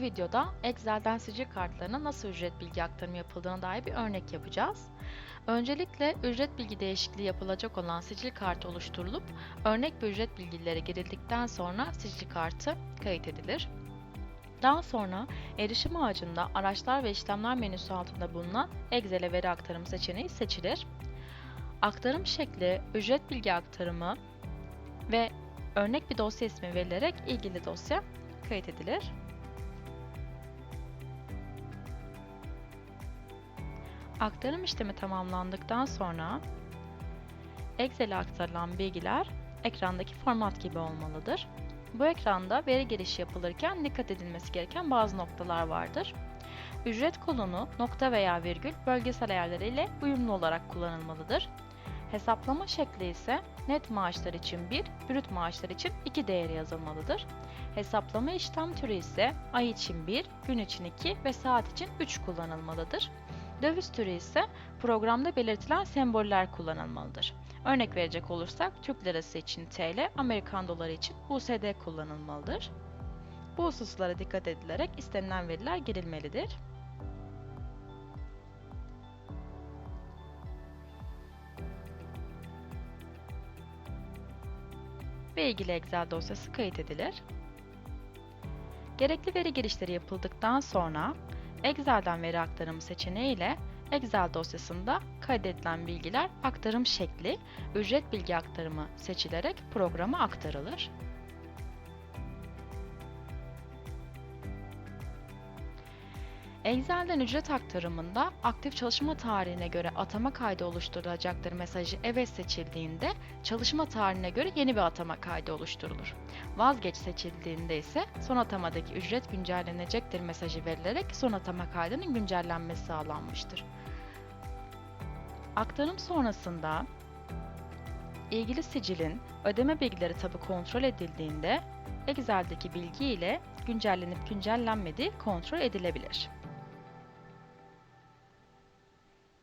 videoda Excel'den sicil kartlarına nasıl ücret bilgi aktarımı yapıldığına dair bir örnek yapacağız. Öncelikle ücret bilgi değişikliği yapılacak olan sicil kartı oluşturulup örnek bir ücret bilgileri girildikten sonra sicil kartı kayıt edilir. Daha sonra erişim ağacında araçlar ve işlemler menüsü altında bulunan Excel'e veri aktarımı seçeneği seçilir. Aktarım şekli, ücret bilgi aktarımı ve örnek bir dosya ismi verilerek ilgili dosya kayıt edilir. Aktarım işlemi tamamlandıktan sonra Excel'e aktarılan bilgiler ekrandaki format gibi olmalıdır. Bu ekranda veri girişi yapılırken dikkat edilmesi gereken bazı noktalar vardır. Ücret kolonu nokta veya virgül bölgesel ayarlarıyla uyumlu olarak kullanılmalıdır. Hesaplama şekli ise net maaşlar için 1, brüt maaşlar için 2 değeri yazılmalıdır. Hesaplama işlem türü ise ay için 1, gün için 2 ve saat için 3 kullanılmalıdır. Döviz türü ise programda belirtilen semboller kullanılmalıdır. Örnek verecek olursak Türk Lirası için TL, Amerikan Doları için USD kullanılmalıdır. Bu hususlara dikkat edilerek istenilen veriler girilmelidir. ve ilgili Excel dosyası kayıt edilir. Gerekli veri girişleri yapıldıktan sonra Excel'den veri aktarımı seçeneği ile Excel dosyasında kaydedilen bilgiler aktarım şekli, ücret bilgi aktarımı seçilerek programa aktarılır. Excel'den ücret aktarımında aktif çalışma tarihine göre atama kaydı oluşturulacaktır mesajı evet seçildiğinde çalışma tarihine göre yeni bir atama kaydı oluşturulur. Vazgeç seçildiğinde ise son atamadaki ücret güncellenecektir mesajı verilerek son atama kaydının güncellenmesi sağlanmıştır. Aktarım sonrasında ilgili sicilin ödeme bilgileri tabi kontrol edildiğinde Excel'deki bilgi ile güncellenip güncellenmediği kontrol edilebilir.